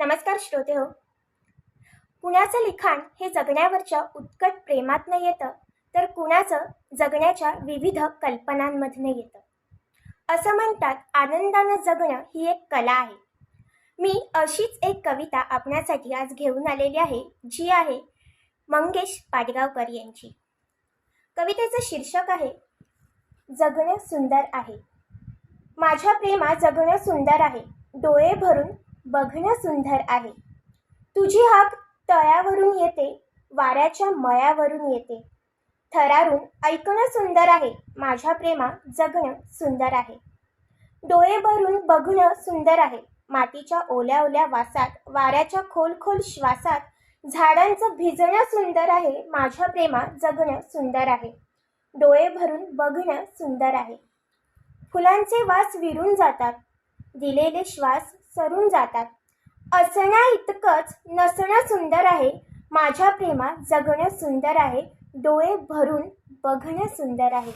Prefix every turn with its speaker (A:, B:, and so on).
A: नमस्कार श्रोते हो. कुणाचं लिखाण हे जगण्यावरच्या उत्कट प्रेमातनं येतं तर कुणाचं? जगण्याच्या विविध कल्पनांमधनं येतं. असं म्हणतात आनंदानं जगणं ही एक कला आहे. मी अशीच एक कविता आपणासाठी आज घेऊन आलेली आहे जी आहे मंगेश पाडगावकर यांची. कवितेचं शीर्षक आहे जगणं सुंदर आहे. माझ्या प्रेमा जगणं सुंदर आहे. डोळे भरून बघणं सुंदर आहे. तुझी हाक तळ्यावरून येते वाऱ्याच्या मळ्यावरून येते. थरारून ऐकणं सुंदर आहे माझ्या प्रेमा जगणं सुंदर आहे. डोळे भरून बघणं सुंदर आहे मातीच्या ओल्या ओल्या वासात वाऱ्याच्या खोल खोल श्वासात झाडांचं भिजणं सुंदर आहे माझ्या प्रेमा जगणं सुंदर आहे. डोळे भरून बघणं सुंदर आहे. फुलांचे वास विरून जातात दिलेले श्वास सरून जातात. असण्या इतकंच नसणं सुंदर आहे. माझ्या प्रेमात जगणं सुंदर आहे. डोळे भरून बघणं सुंदर आहे.